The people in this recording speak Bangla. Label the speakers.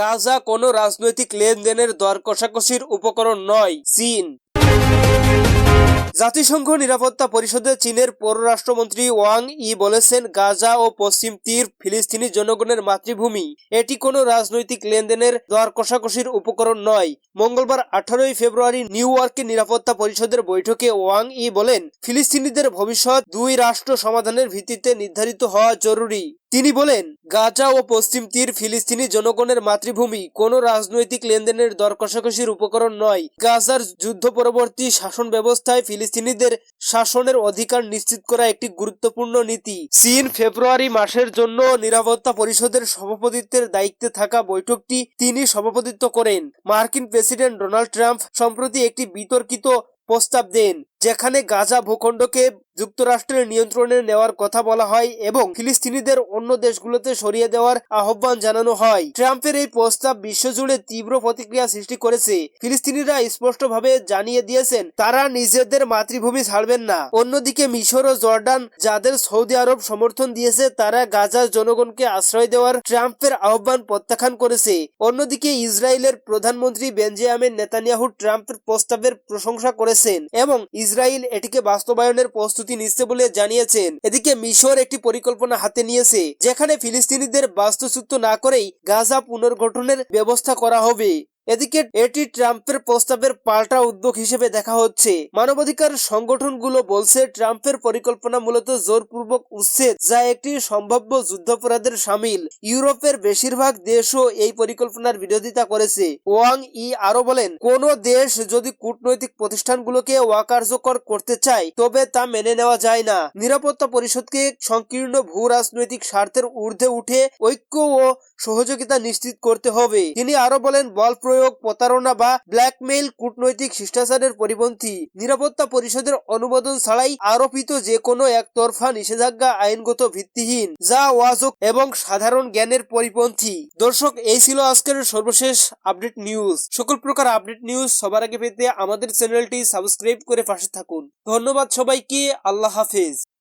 Speaker 1: গাজা কোনো রাজনৈতিক লেনদেনের দর কষাকষির উপকরণ নয়, চীন। জাতিসংঘ নিরাপত্তা পরিষদে চীনের পররাষ্ট্রমন্ত্রী ওয়াং ই বলেছেন, গাজা ও পশ্চিম তীর ফিলিস্তিনি জনগণের মাতৃভূমি। এটি কোনো রাজনৈতিক লেনদেনের দর কষাকষির উপকরণ নয়। মঙ্গলবার আঠারোই ফেব্রুয়ারি নিউ ইয়র্কের নিরাপত্তা পরিষদের বৈঠকে ওয়াং ই বলেন, ফিলিস্তিনিদের ভবিষ্যৎ দুই রাষ্ট্র সমাধানের ভিত্তিতে নির্ধারিত হওয়া জরুরি। তিনি বলেন, গাজা ও পশ্চিম তীর ফিলিস্তিনি জনগণের মাতৃভূমি, কোনো রাজনৈতিক লেনদেনের দর কষাকষির উপকরণ নয়। গাজার যুদ্ধ পরবর্তী শাসন ব্যবস্থায় ফিলিস্তিনিদের শাসনের অধিকার নিশ্চিত করা একটি গুরুত্বপূর্ণ নীতি। চীন ফেব্রুয়ারি মাসের জন্য নিরাপত্তা পরিষদের সভাপতিত্বের দায়িত্বে থাকা বৈঠকটি তিনি সভাপতিত্ব করেন। মার্কিন প্রেসিডেন্ট ডোনাল্ড ট্রাম্প সম্প্রতি একটি বিতর্কিত প্রস্তাব দেন। যেখানে গাজা ভূখণ্ডকে যুক্তরাষ্ট্রের নিয়ন্ত্রণে নেওয়ার কথা বলা হয় এবং ফিলিস্তিনিদের অন্য দেশগুলোতে সরিয়ে দেওয়ার আহ্বান জানানো হয়। ট্রাম্পের এই প্রস্তাব বিশ্বজুড়ে তীব্র প্রতিক্রিয়া সৃষ্টি করেছে। ফিলিস্তিনিরা স্পষ্টভাবে জানিয়ে দিয়েছেন, তারা নিজেদের মাতৃভূমি ছাড়বেন না। অন্যদিকে মিশর ও জর্ডান, যাদের সৌদি আরব সমর্থন দিয়েছে, তারা গাজার জনগণকে আশ্রয় দেওয়ার ট্রাম্পের আহ্বান প্রত্যাখ্যান করেছে। অন্যদিকে ইসরায়েলের প্রধানমন্ত্রী বেঞ্জামিন নেতানিয়াহু ট্রাম্পের প্রস্তাবের প্রশংসা করেছেন এবং ইসরায়েল এটিকে বাস্তবায়নের প্রস্তুতি নিচ্ছে বলে জানিয়েছেন। এদিকে মিশর একটি পরিকল্পনা হাতে নিয়েছে, যেখানে ফিলিস্তিনিদের বাস্তুচ্যুত না করেই গাজা পুনর্গঠনের ব্যবস্থা করা হবে। এদিকে এটি ট্রাম্পের প্রস্তাবের পাল্টা উদ্যোগ হিসেবে দেখা হচ্ছে। মানবাধিকার সংগঠনগুলো বলছে ট্রাম্পের পরিকল্পনা মূলত জোরপূর্বক উচ্ছেদ, যা একটি সম্ভাব্য যুদ্ধাপরাধের সামিল। ইউরোপের বেশিরভাগ দেশও এই পরিকল্পনার বিরোধিতা করেছে। ওয়াং ই আরও বলেন, কোন দেশ যদি কূটনৈতিক প্রতিষ্ঠানগুলোকে অকার্যকর করতে চায়, তবে তা মেনে নেওয়া যায় না। নিরাপত্তা পরিষদকে সংকীর্ণ ভূ রাজনৈতিক স্বার্থের ঊর্ধ্বে উঠে ঐক্য ও সহযোগিতা নিশ্চিত করতে হবে। তিনি আরও বলেন, বল প্রয়োগ, প্রতারণা বা ব্ল্যাকমেইল কূটনৈতিক শিষ্টাচারের পরিপন্থী। নিরাপত্তা পরিষদের অনুমোদন ছাড়াই আরোপিত যে কোনো একতরফা নিষেধাজ্ঞা আইনগত ভিত্তিহীন, যা ওয়াজক এবং সাধারণ জ্ঞানের পরিপন্থী। দর্শক, এই ছিল আজকের সর্বশেষ আপডেট নিউজ। সকল প্রকার আপডেট নিউজ সবার আগে পেতে আমাদের চ্যানেলটি সাবস্ক্রাইব করে পাশে থাকুন। ধন্যবাদ সবাইকে, আল্লাহ হাফেজ।